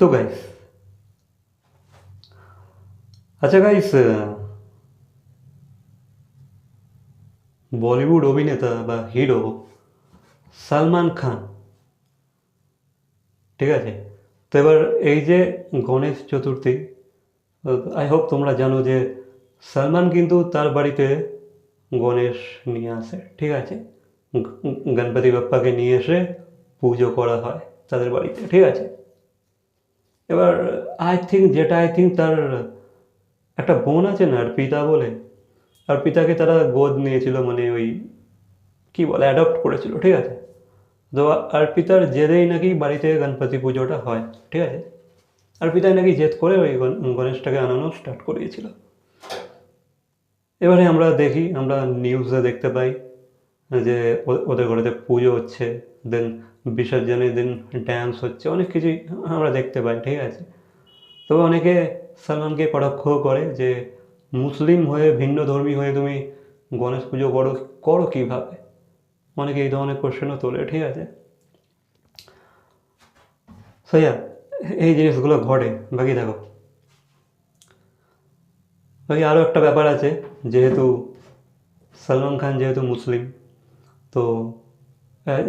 তো গাইস আচ্ছা গাইস বলিউড অভিনেতা বা হিরো সালমান খান, ঠিক আছে? তো এবার এই যে গণেশ চতুর্থী আই হোপ তোমরা জানো যে সালমান কিন্তু তার বাড়িতে গণেশ নিয়ে আসে, ঠিক আছে? গণপতি বাপ্পাকে নিয়ে এসে পুজো করা হয় তাদের বাড়িতে, ঠিক আছে? এবার আই থিঙ্ক যেটা আই থিঙ্ক তার একটা বোন আছে না আর পিতা বলে। আর পিতাকে তারা গোদ নিয়েছিল মানে ওই, কি বলে অ্যাডপ্ট করেছিল, ঠিক আছে? তো আর পিতার জেদেই নাকি বাড়িতে গণপতি পুজোটা হয়, ঠিক আছে? আর পিতাই নাকি জেদ করে ওই গণ- গণেশটাকে আনানো স্টার্ট করিয়েছিল। এবারে আমরা দেখি, আমরা নিউজে দেখতে পাই। যে ওদের ঘরেতে পুজো হচ্ছে দেন বিসর্জনের দিন ড্যান্স হচ্ছে, অনেক কিছুই আমরা দেখতে পাই, ঠিক আছে? তবে অনেকে সালমানকে কটাক্ষ করে যে, মুসলিম হয়ে, ভিন্ন ধর্মী হয়ে তুমি গণেশ পুজো করো করো কীভাবে? অনেকে এই ধরনের কোশ্চেনও তোলে, ঠিক আছে? সইয়া এই জিনিসগুলো ঘটে। বাকি দেখো। বাকি আরও একটা ব্যাপার আছে, যেহেতু সালমান খান যেহেতু মুসলিম তো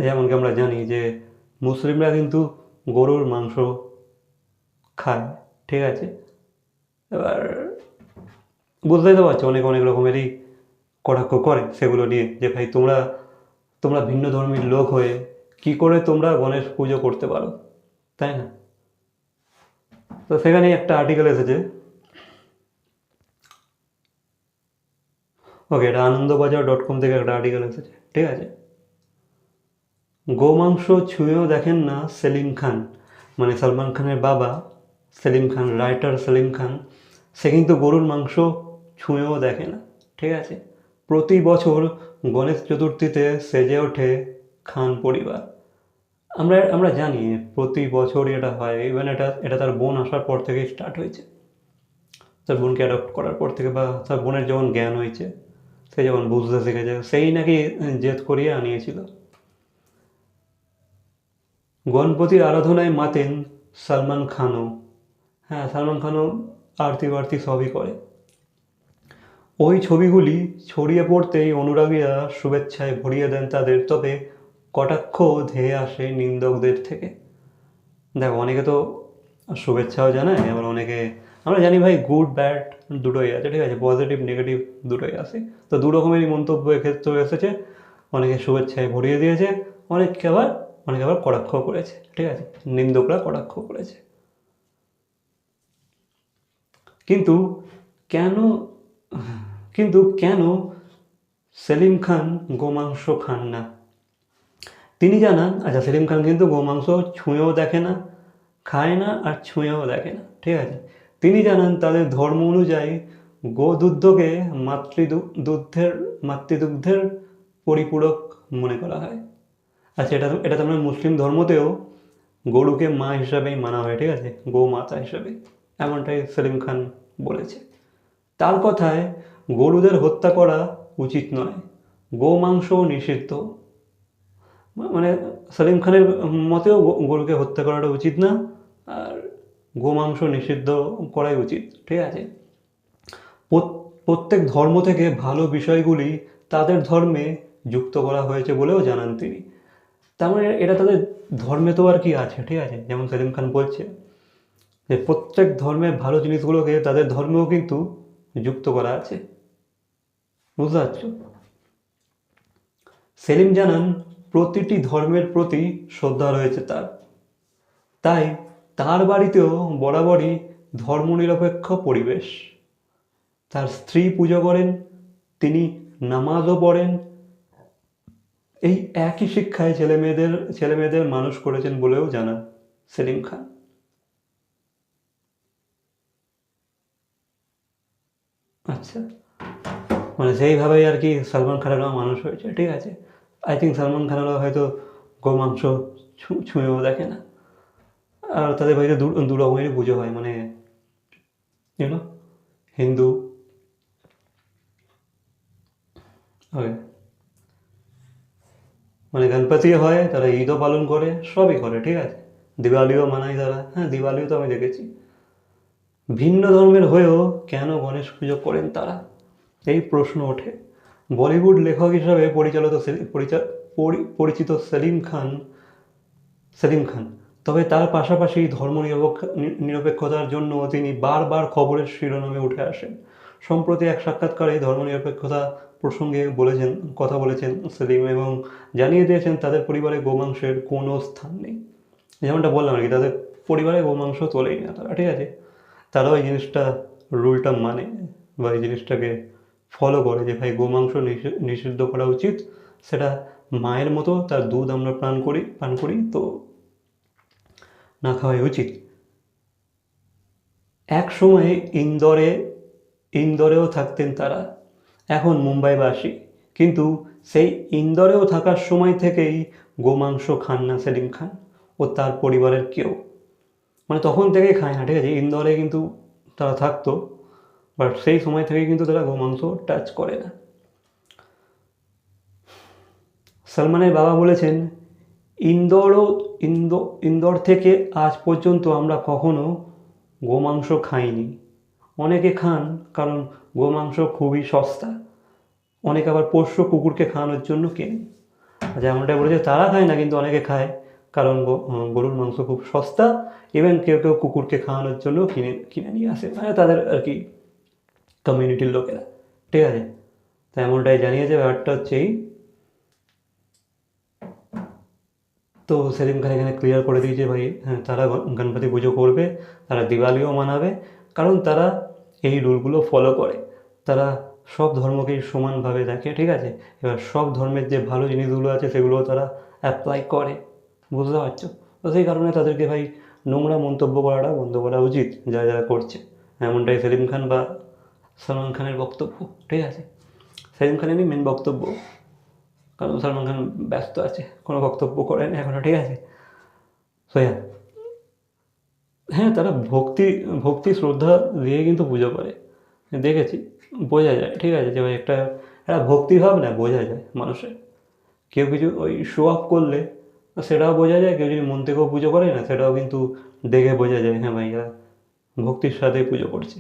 যেমনকি আমরা জানি যে মুসলিমরা কিন্তু গরুর মাংস খায়, ঠিক আছে? এবার বুঝতেই তো পারছ, অনেক অনেক রকমেরই কটাক্ষ করে সেগুলো নিয়ে যে ভাই তোমরা তোমরা ভিন্ন ধর্মীর লোক হয়ে কি করে তোমরা গণেশ পুজো করতে পারো, তাই না? তো সেখানে একটা আর্টিকেল এসেছে ওকে এটা আনন্দবাজার ডট কম থেকে একটা আর্টিকেল এসেছে, ঠিক আছে? গোমাংস ছুঁয়েও দেখেন না সেলিম খান। মানে সালমান খানের বাবা সেলিম খান রাইটার সেলিম খান, সে কিন্তু গরুর মাংস ছুঁয়েও দেখে না, ঠিক আছে? প্রতি বছর গণেশ চতুর্থীতে সেজে ওঠে খান পরিবার। আমরা আমরা জানি প্রতি বছরই এটা হয় ইভেন এটা এটা তার বোন আসার পর থেকেই স্টার্ট হয়েছে। তার বোনকে অ্যাডপ্ট করার পর থেকে বা তার বোনের যখন জ্ঞান হয়েছে সে যখন বুঝতে শিখেছে সেই নাকি জেদ করিয়ে আনিয়েছিল। গণপতির আরাধনায় মাতেন সালমান খানও। হ্যাঁ সালমান খানও আরতি বারতি সবই করে। ওই ছবিগুলি ছড়িয়ে পড়তেই অনুরাগীরা শুভেচ্ছায় ভরিয়ে দেন তাদের, তবে কটাক্ষ ধেয়ে আসে নিন্দকদের থেকে। দেখো, অনেকে তো শুভেচ্ছাও জানায়, আবার অনেকে আমরা জানি ভাই গুড ব্যাড দুটোই আছে, ঠিক আছে? পজিটিভ নেগেটিভ দুটোই আছে। তো দু রকমেরই মন্তব্য এক্ষেত্রে এসেছে। অনেকে শুভেচ্ছায় ভরিয়ে দিয়েছে, অনেককে আবার, অনেকে আবার কটাক্ষ করেছে, ঠিক আছে? নিন্দকরা কটাক্ষ করেছে। কিন্তু কেন কিন্তু কেন সেলিম খান গোমাংস খান না? তিনি জানান আচ্ছা সেলিম খান কিন্তু গোমাংস ছুঁয়েও দেখে না, খায় না আর ছুঁয়েও দেখে না, ঠিক আছে? তিনি জানান, তাদের ধর্ম অনুযায়ী গোদুগ্ধকে মাতৃদুগ্ধের মাতৃদুগ্ধের পরিপূরক মনে করা হয়। আচ্ছা এটা এটা তো আমরা মুসলিম ধর্মতেও গরুকে মা হিসাবেই মানা হয়, ঠিক আছে? গো মাতা হিসাবে। এমনটাই সেলিম খান বলেছে। তার কথায়, গরুদের হত্যা করা উচিত নয়। গো গোমাংস নিষিদ্ধ। মানে সেলিম খানের মতেও গরুকে হত্যা করাটা উচিত না। আর গোমাংস নিষিদ্ধ করাই উচিত, ঠিক আছে? প্রত্যেক ধর্ম থেকে ভালো বিষয়গুলি তাদের ধর্মে যুক্ত করা হয়েছে বলেও জানান তিনি। তার মানে এটা তাদের ধর্মে তো আর কি আছে, ঠিক আছে? যেমন সেলিম খান বলছে যে প্রত্যেক ধর্মে ভালো জিনিসগুলোকে তাদের ধর্মেও কিন্তু যুক্ত করা আছে। বুঝতে পারছ? সেলিম জানান, প্রতিটি ধর্মের প্রতি শ্রদ্ধা রয়েছে তার। তাই তার বাড়িতেও বরাবরই ধর্মনিরপেক্ষ পরিবেশ। তার স্ত্রী পুজো করেন, তিনি নামাজও পড়েন। এই একই শিক্ষায় ছেলে মেয়েদের ছেলে মেয়েদের মানুষ করেছেন বলেও জানান সেলিম খান। আচ্ছা মানে সেইভাবেই আর কি সালমান খানেরও মানুষ হয়েছে, ঠিক আছে? আই থিঙ্ক সালমান খানেরও হয়তো গোমাংস ছুঁয়েও দেখে না। আর তাদের বাড়িতে দু রকমেরই পুজো হয় মানে ইউনো হিন্দু। ওকে। মানে গণপতি হয়, তারা ঈদও পালন করে, সবই করে, ঠিক আছে? দিওয়ালিও মানায় তারা। হ্যাঁ দিওয়ালিও তো আমি দেখেছি। ভিন্ন ধর্মের হয়েও কেন গণেশ পুজো করেন তারা? এই প্রশ্ন ওঠে। বলিউড লেখক হিসাবে পরিচালিত পরিচিত সেলিম খান সেলিম খান তবে তার পাশাপাশি ধর্ম নিরপেক্ষতার জন্য তিনি বারবার খবরের শিরোনামে উঠে আসেন। সম্প্রতি এক সাক্ষাৎকারে ধর্মনিরপেক্ষতা প্রসঙ্গে বলেছেন, কথা বলেছেন সেলিম এবং জানিয়ে দিয়েছেন, তাদের পরিবারে গোমাংসের কোনো স্থান নেই। যেমনটা বললাম আর কি, তাদের পরিবারে গোমাংস তোলেই না তারা, ঠিক আছে? তারাও এই জিনিসটা রুলটা মানে বা এই জিনিসটাকে ফলো করে যে, ভাই, গোমাংস নিষে- নিষিদ্ধ করা উচিত। সেটা মায়ের মতো তার দুধ আমরা পান করি পান করি, তো না খাওয়াই উচিত। এক সময়ে ইন্দোরে, ইন্দোরেও থাকতেন তারা, এখন মুম্বাইবাসী। কিন্তু সেই ইন্দোরেও থাকার সময় থেকেই গোমাংস খান না সেলিম খান ও তার পরিবারের কেউ। মানে তখন থেকেই খায় না, ঠিক আছে? ইন্দোরে কিন্তু তারা থাকতো বাট সেই সময় থেকে কিন্তু তারা গোমাংস টাচ করে না। সলমানের বাবা বলেছেন ইন্দোরও ইন্দো, ইন্দোর থেকে আজ পর্যন্ত আমরা কখনো গোমাংস খাইনি। অনেকে খান, কারণ গোমাংস খুবই সস্তা। অনেকে আবার পোষ্য কুকুরকে খাওয়ানোর জন্য কেনে। যেমনটা বলেছে, তারা খায় না, কিন্তু অনেকে খায়, কারণ গরুর মাংস খুব সস্তা। এবং কেউ কেউ কুকুরকে খাওয়ানোর জন্য কিনে কিনে নিয়ে আসে। মানে তাদের আর কি কমিউনিটির লোকেরা। ঠিক আছে? তো এমনটাই জানিয়েছে, ব্যাপারটা হচ্ছে এই তো সেলিম খান এখানে ক্লিয়ার করে দিয়েছে ভাই হ্যাঁ তারা গণপতি পুজো করবে, তারা দিওয়ালিও মানাবে, কারণ তারা এই রুলগুলো ফলো করে। তারা সব ধর্মকেই সমানভাবে দেখে, ঠিক আছে? এবার সব ধর্মের যে ভালো জিনিসগুলো আছে সেগুলো তারা অ্যাপ্লাই করে, বুঝতে পারছ? তো সেই কারণে তাদেরকে ভাই নোংরা মন্তব্য করাটা বন্ধ করা উচিত, যা যারা করছে। এমনটাই সেলিম খান বা সলমান খানের বক্তব্য, ঠিক আছে? সেলিম খানেরই মেন বক্তব্য। কারণ সলমান খান ব্যস্ত আছে, কোনো বক্তব্য করেন এখনও ঠিক আছে। সো হ্যাঁ তারা ভক্তি ভক্তি, শ্রদ্ধা দিয়ে কিন্তু পুজো করে। দেখেছি, বোঝা যায়, ঠিক আছে, যে একটা একটা ভক্তিভাব না বোঝা যায় মানুষের। কেউ কিছু ওই শো আপ করলে সেটাও বোঝা যায়, কেউ যদি মন থেকেও পুজো করে না, সেটাও কিন্তু দেখে বোঝা যায় হ্যাঁ ভাই, এরা ভক্তির সাথে পুজো করছে।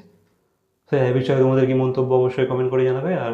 তো এই বিষয়ে তোমাদের কি মন্তব্য অবশ্যই কমেন্ট করে জানাবে, আর